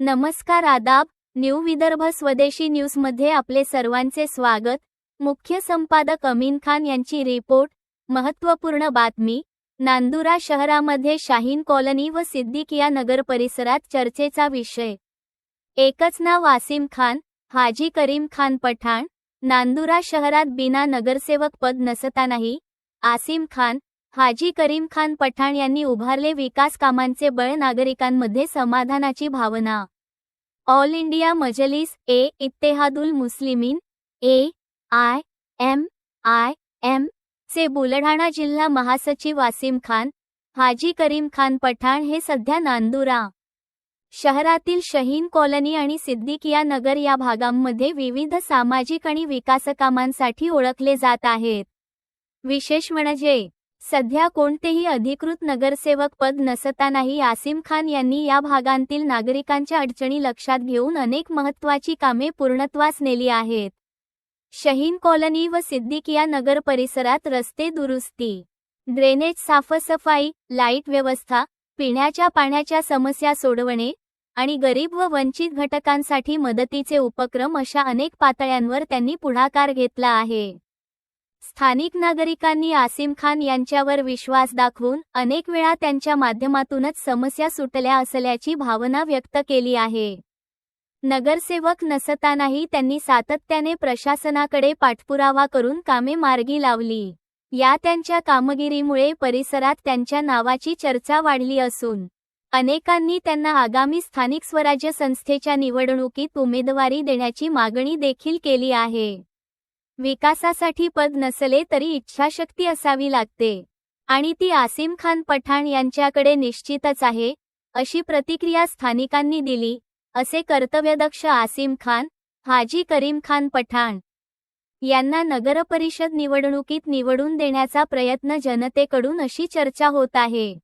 नमस्कार आदाब न्यू विदर्भ स्वदेशी न्यूजमध्ये आपले सर्वांचे स्वागत. मुख्य संपादक अमीन खान यांची रिपोर्ट महत्त्वपूर्ण बातमी. नांदुरा शहरामध्ये शाहीन कॉलनी व सिद्दीकिया नगर परिसरात चर्चेचा विषय. एकच नाव वासिम खान हाजी करीम खान पठाण नांदुरा शहरात बिना नगरसेवक पद नसतानाही आसिम खान हाजी करीम खान पठाण यांनी उभारले विकास कामांचे बळ नागरिकांमध्ये समाधानाची भावना. All India Majlis e Ittehadul Muslimeen A I M I M चे बुलढाणा जिल्हा महासचिव आसिम खान हाजी करीम खान पठाण हे सध्या नांदुरा शहरातील शहीन कॉलनी आणि सिद्दीकिया नगर या भागांमध्ये विविध सामाजिक आणि विकासकामांसाठी ओळखले जात आहेत. विशेष म्हणजे सध्या कोणतेही अधिकृत नगरसेवक पद नसतानाही आसिम खान यांनी या भागांतील नागरिकांच्या अडचणी लक्षात घेऊन अनेक महत्त्वाची कामे पूर्णत्वास नेली आहेत. शहीन कॉलनी व सिद्दीकिया नगर परिसरात रस्ते दुरुस्ती ड्रेनेज साफसफाई लाइट व्यवस्था पिण्याच्या पाण्याच्या समस्या सोडवणे आणि गरीब व वंचित घटकांसाठी मदतीचे उपक्रम अशा अनेक पातळ्यांवर त्यांनी पुढाकार घेतला आहे. स्थानिक नागरिकांनी आसिम खान यांच्यावर विश्वास दाखवून अनेक वेळा त्यांच्या माध्यमातूनच समस्या सुटल्या असल्याची भावना व्यक्त केली आहे. नगरसेवक नसतानाही त्यांनी सातत्याने प्रशासनाकडे पाठपुरावा करून कामे मार्गी लावली. या त्यांच्या कामगिरीमुळे परिसरात त्यांच्या नावाची चर्चा वाढली असून अनेकांनी त्यांना आगामी स्थानिक स्वराज्य संस्थेच्या निवडणुकीत उमेदवारी देण्याची मागणी देखील केली आहे. विकासासाठी पद नसले तरी इच्छाशक्ती असावी लागते. आणि ती आसिम खान पठाण यांच्याकडे निश्चितच आहे अशी प्रतिक्रिया स्थानिकांनी दिली असे कर्तव्यदक्ष आसिम खान हाजी करीम खान पठाण यांना नगरपरिषद निवडणुकीत निवडून देण्याचा प्रयत्न जनतेकडून अशी चर्चा होत आहे.